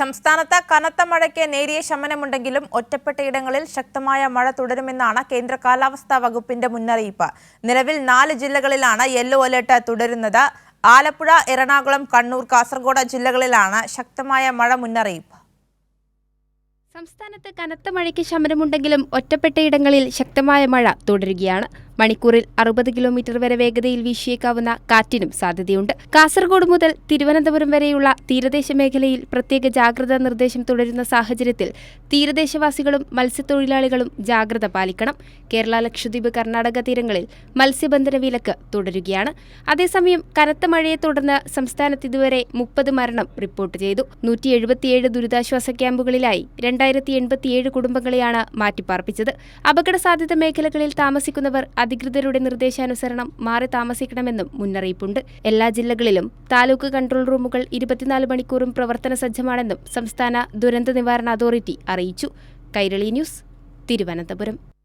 സംസ്ഥാനത്ത് കനത്ത മഴയ്ക്ക് നേരിയ ശമനമുണ്ടെങ്കിലും ഒറ്റപ്പെട്ടയിടങ്ങളിൽ ശക്തമായ മഴ തുടരുമെന്നാണ് കേന്ദ്ര കാലാവസ്ഥാ വകുപ്പിന്റെ മുന്നറിയിപ്പ്. നിലവിൽ നാല് ജില്ലകളിലാണ് യെല്ലോ അലേർട്ട് തുടരുന്നത്. ആലപ്പുഴ എറണാകുളം കണ്ണൂർ കാസർഗോഡ് ജില്ലകളിലാണ് ശക്തമായ മഴ മുന്നറിയിപ്പ്. സംസ്ഥാനത്ത് കനത്ത മഴയ്ക്ക് ശമനമുണ്ടെങ്കിലും ഒറ്റപ്പെട്ടയിടങ്ങളിൽ ശക്തമായ മഴ തുടരുകയാണ്. മണിക്കൂറിൽ അറുപത് കിലോമീറ്റർ വരെ വേഗതയിൽ വീശിയേക്കാവുന്ന കാറ്റിനും സാധ്യതയുണ്ട്. കാസർഗോഡ് മുതൽ തിരുവനന്തപുരം വരെയുള്ള തീരദേശ മേഖലയിൽ പ്രത്യേക ജാഗ്രതാ നിർദ്ദേശം തുടരുന്ന സാഹചര്യത്തിൽ തീരദേശവാസികളും മത്സ്യത്തൊഴിലാളികളും ജാഗ്രത പാലിക്കണം. കേരള ലക്ഷദ്വീപ് കർണാടക തീരങ്ങളിൽ മത്സ്യബന്ധന വിലക്ക് തുടരുകയാണ്. അതേസമയം കനത്ത മഴയെ തുടർന്ന് സംസ്ഥാനത്ത് ഇതുവരെ മുപ്പത് മരണം റിപ്പോർട്ട് ചെയ്തു. നൂറ്റി എഴുപത്തിയേഴ് ദുരിതാശ്വാസ ക്യാമ്പുകളിലായി രണ്ടായിരത്തി എൺപത്തിയേഴ് കുടുംബങ്ങളെയാണ് മാറ്റിപ്പാർപ്പിച്ചത്. അപകട സാധ്യത മേഖലകളിൽ താമസിക്കുന്നവർ അധികൃതരുടെ നിർദ്ദേശാനുസരണം മാറി താമസിക്കണമെന്നും മുന്നറിയിപ്പുണ്ട്. എല്ലാ ജില്ലകളിലും താലൂക്ക് കൺട്രോൾ റൂമുകൾ ഇരുപത്തിനാല് മണിക്കൂറും പ്രവർത്തന സജ്ജമാണെന്നും സംസ്ഥാന ദുരന്ത നിവാരണ അതോറിറ്റി അറിയിച്ചു. കൈരളി ന്യൂസ് തിരുവനന്തപുരം.